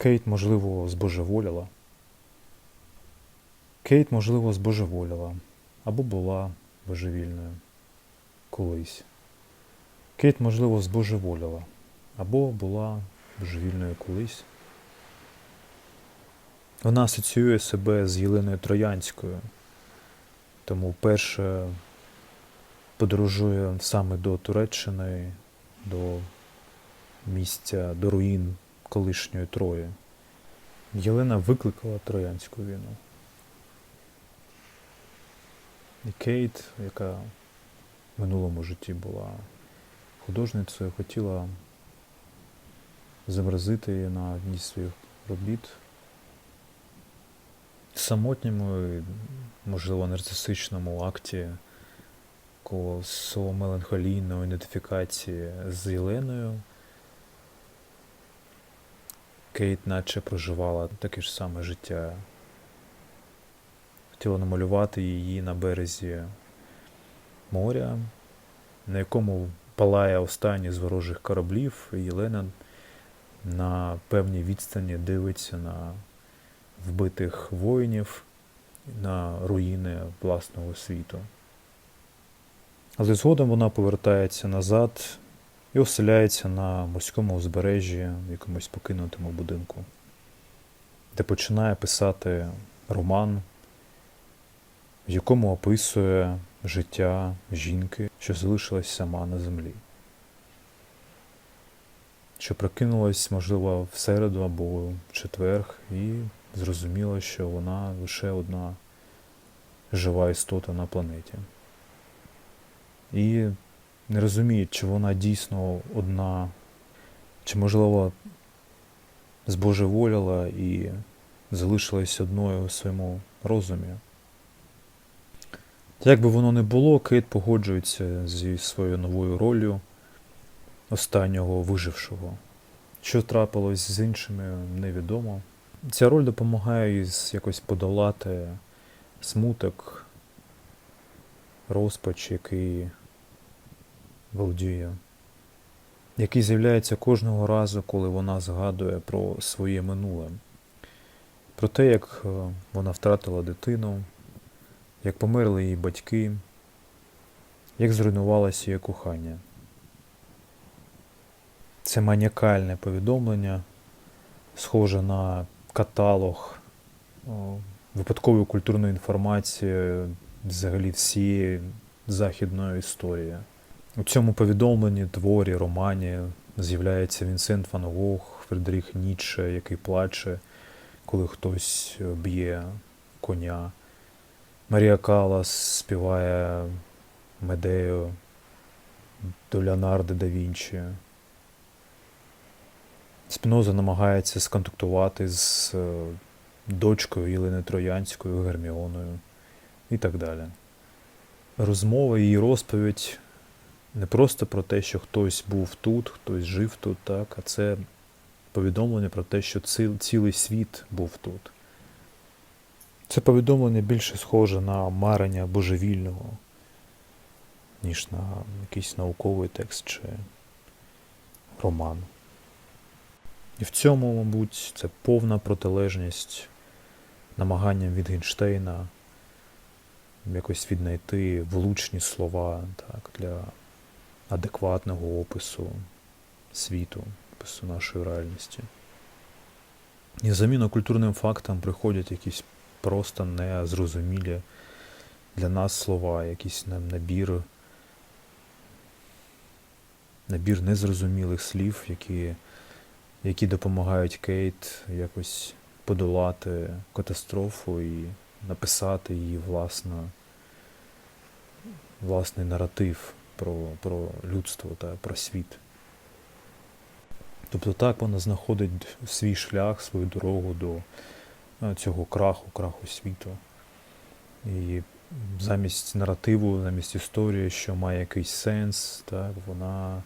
Кейт, можливо, збожеволіла. Кейт, можливо, збожеволіла або була божевільною колись. Кейт, можливо, збожеволіла або була божевільною колись. Вона асоціює себе з Єленою Троянською, тому перше подорожує саме до Туреччини, до місця, до руїн колишньої Трої. Єлена викликала Троянську війну. І Кейт, яка в минулому житті була художницею, хотіла зобразити її на одній з своїх робіт самотньому, можливо, нарцисичному акті такого меланхолійної ідентифікації з Єленою. Кейт наче проживала таке ж саме життя. Хотіла намалювати її на березі моря, на якому палає останній з ворожих кораблів, і Єлена на певній відстані дивиться на вбитих воїнів, на руїни власного світу. Але згодом вона повертається назад і оселяється на морському узбережжі в якомусь покинутому будинку, де починає писати роман, в якому описує життя жінки, що залишилась сама на землі, що прокинулась, можливо, в середу або в четверг, і зрозуміла, що вона лише одна жива істота на планеті. І не розуміє, чи вона дійсно одна, чи, можливо, збожеволіла і залишилась одною у своєму розумі. Як би воно не було, Кейт погоджується зі своєю новою ролью останнього вижившого. Що трапилось з іншими, невідомо. Ця роль допомагає якось подолати смуток, розпач, який володіє, який з'являється кожного разу, коли вона згадує про своє минуле, про те, як е, вона втратила дитину, як померли її батьки, як зруйнувалося її кохання. Це маніакальне повідомлення, схоже на каталог випадкової культурної інформації взагалі всієї західної історії. У цьому повідомленні, творі, романі з'являється Вінсент Ван Гог, Фредерік Ніцше, який плаче, коли хтось б'є коня. Марія Калас співає Медею до Леонардо да Вінчі. Спіноза намагається сконтактувати з е, дочкою Єлени Троянською, Герміоною і так далі. Розмова і розповідь не просто про те, що хтось був тут, хтось жив тут, так, а це повідомлення про те, що ці- цілий світ був тут. Це повідомлення більше схоже на марення божевільного, ніж на якийсь науковий текст чи роман. І в цьому, мабуть, це повна протилежність намаганням Вітгенштейна якось віднайти влучні слова так, для адекватного опису світу, опису нашої реальності. І заміну культурним фактам приходять якісь просто незрозумілі для нас слова, якийсь нам набір, набір незрозумілих слів, які, які допомагають Кейт якось подолати катастрофу і написати її власне, власний наратив про, про людство та про світ. Тобто так вона знаходить свій шлях, свою дорогу до е, цього краху, краху світу. І замість наративу, замість історії, що має якийсь сенс, так, вона,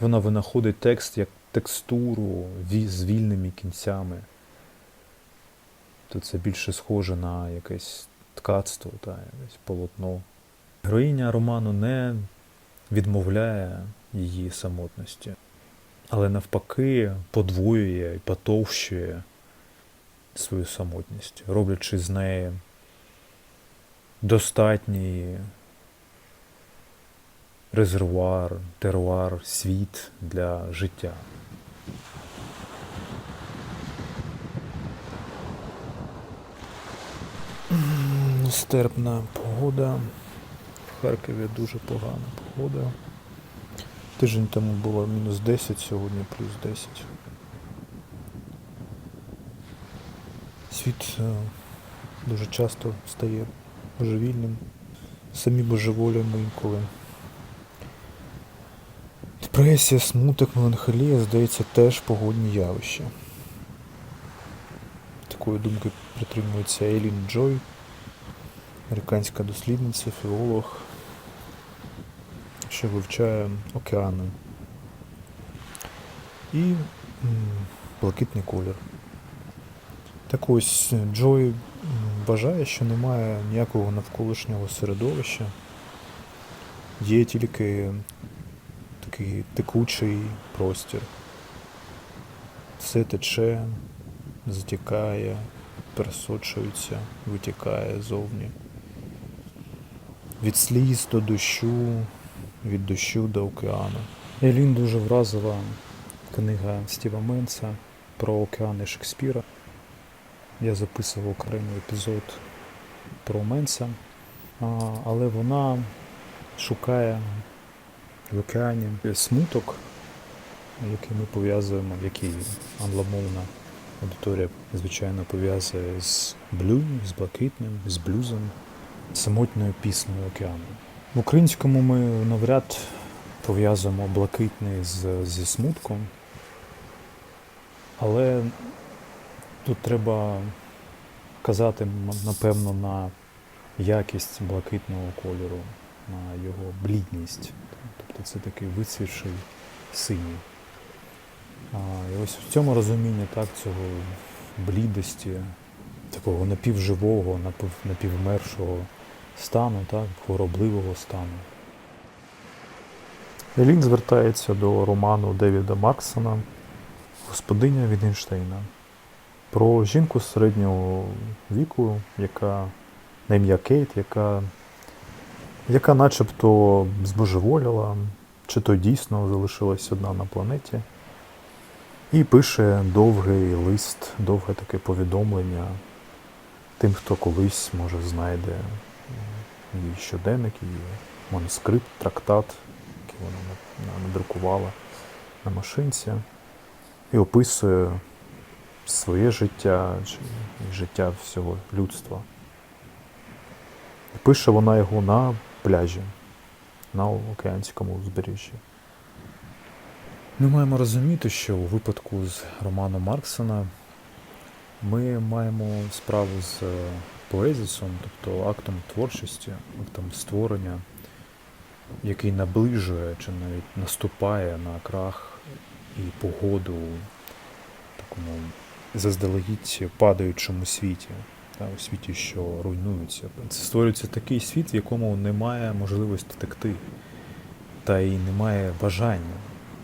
вона винаходить текст як текстуру з вільними кінцями. То це більше схоже на якесь ткацтво, та, якесь полотно. Героїня роману не відмовляє її самотності, але навпаки подвоює і потовщує свою самотність, роблячи з неї достатній резервуар, теруар, світ для життя. Нестерпна погода. В Харкові дуже погана погода. Тиждень тому було мінус 10, сьогодні плюс 10. Світ е, дуже часто стає божевільним. Самі божеволюємо інколи. Депресія, смуток, меланхолія, здається, теж погодні явища. Такої думки притримується Елін Джой, американська дослідниця, філолог, що вивчає океани. І блакитний колір. Так ось Джой вважає, що немає ніякого навколишнього середовища, є тільки такий текучий простір. Все тече, затікає, пересочується, витікає зовні. Від сліз до дощу, від дощу до океану. Елін дуже вразила книга Стіва Менса про океани Шекспіра. Я записував окремий епізод про Менса, але вона шукає в океані смуток, який ми пов'язуємо, який англомовна аудиторія, звичайно, пов'язує з блю, з блакитним, з блюзом, самотньою піснею океану. В українському ми навряд пов'язуємо блакитний з, зі смутком, але тут треба казати, напевно, на якість блакитного кольору, на його блідність. Тобто це такий вицвівший синій. А, і ось в цьому розумінні так, цього блідості, такого напівживого, напів, напівмершого стану, так, хворобливого стану. Елін звертається до роману Девіда Марксона Господиня Відгенштейна про жінку середнього віку, яка на ім'я Кейт, яка, яка начебто збожеволіла, чи то дійсно залишилась одна на планеті, і пише довгий лист, довге таке повідомлення тим, хто колись, може, знайде її щоденник, її манускрипт, трактат, який вона на- на- надрукувала на машинці, і описує своє життя життя всього людства. І пише вона його на пляжі, на океанському узбережжі. Ми маємо розуміти, що у випадку з Романом Марксона ми маємо справу з поезісом, тобто актом творчості, актом створення, який наближує чи навіть наступає на крах і погоду такому заздалегідь падаючому світі, та, у світі, що руйнується. Це створюється такий світ, в якому немає можливості втекти, та й немає бажання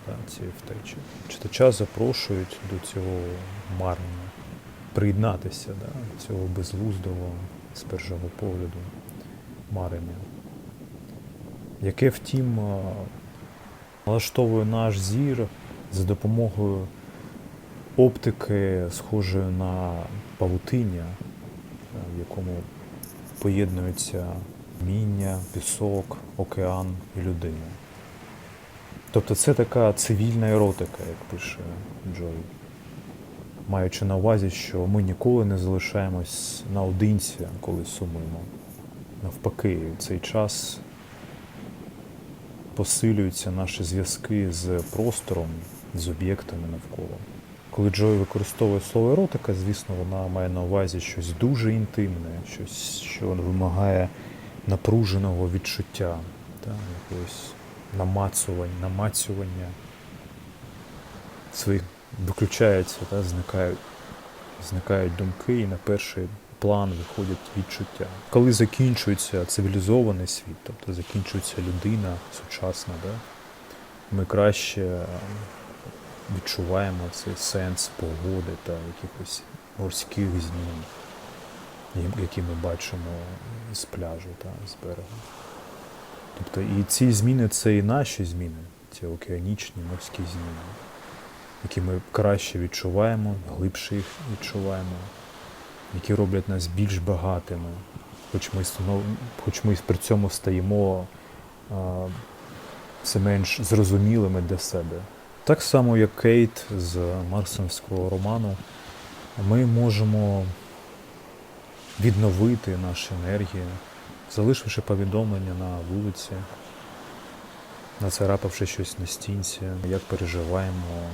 та, цієї втечі. Читача запрошують до цього марного приєднатися до цього безглуздого з першого погляду марення, яке, втім, налаштовує наш зір за допомогою оптики, схожої на павутиння, е, в якому поєднуються міння, пісок, океан і людина. Тобто це така цивільна еротика, як пише Джой. Маючи на увазі, що ми ніколи не залишаємось наодинці, коли сумуємо. Навпаки, в цей час посилюються наші зв'язки з простором, з об'єктами навколо. Коли Джой використовує слово еротика, звісно, вона має на увазі щось дуже інтимне, щось, що вимагає напруженого відчуття, та, якогось намацування, намацювання своїх виключається, та, зникають, зникають думки, і на перший план виходять відчуття. Коли закінчується цивілізований світ, тобто закінчується людина сучасна, да, ми краще відчуваємо цей сенс погоди та якихось морських змін, які ми бачимо з пляжу та з берега. Тобто і ці зміни це і наші зміни, ці океанічні морські зміни, які ми краще відчуваємо, глибше їх відчуваємо, які роблять нас більш багатими, хоч ми, станов... хоч ми при цьому стаємо а, все менш зрозумілими для себе. Так само, як Кейт з Марсовського роману, ми можемо відновити наші енергії, залишивши повідомлення на вулиці, нацарапавши щось на стінці, як переживаємо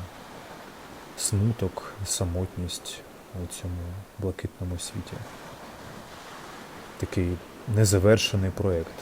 смуток, самотність у цьому блакитному світі. Такий незавершений проєкт.